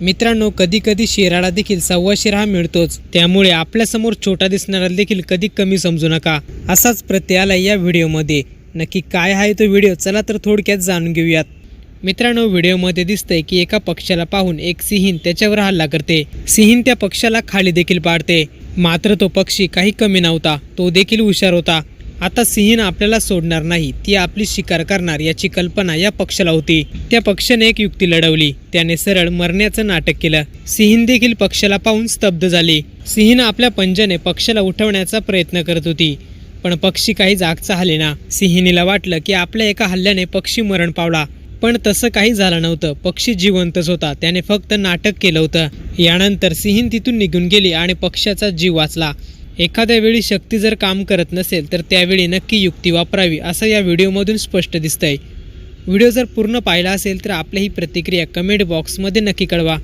मित्रांनो कधी कधी शेराला देखील सव्वा शिरा हा मिळतोच. त्यामुळे आपल्यासमोर छोटा दिसणारा देखील कधी कमी समजू नका. असाच प्रत्यय आला या व्हिडिओमध्ये. नक्की काय आहे तो व्हिडिओ चला तर थोडक्यात जाणून घेऊयात. मित्रांनो व्हिडिओमध्ये दिसतंय की एका पक्षाला पाहून एक सिंहीण त्याच्यावर हल्ला करते. सिंहीण त्या पक्षाला खाली देखील पाडते. मात्र तो पक्षी काही कमी नव्हता. तो देखील हुशार होता. आता सिंहीण आपल्याला सोडणार नाही ती आपली शिकार करणार याची कल्पना या पक्षाला होती. त्या पक्षाने एक युक्ती लढवली त्याने सरळ मरण्याचं नाटक केलं. सिंहीण देखील पक्षाला पाहून स्तब्ध झाली. सिंहीण आपल्या पंजाने पक्षाला उठवण्याचा प्रयत्न करत होती पण पक्षी काही जागचा हलेना सिंहिणीला वाटलं की आपल्या एका हल्ल्याने पक्षी मरण पावला. पण तसं काही झालं नव्हतं पक्षी जिवंतच होता त्याने फक्त नाटक केलं होतं. यानंतर सिंहीण तिथून निघून गेली आणि पक्षाचा जीव वाचला. एखाद्या वेळी शक्ती जर काम करत नसेल तर त्यावेळी नक्की युक्ती वापरावी असं या व्हिडिओमधून स्पष्ट दिसतंय. व्हिडिओ जर पूर्ण पाहिला असेल तर आपली ही प्रतिक्रिया कमेंट बॉक्समध्ये नक्की कळवा.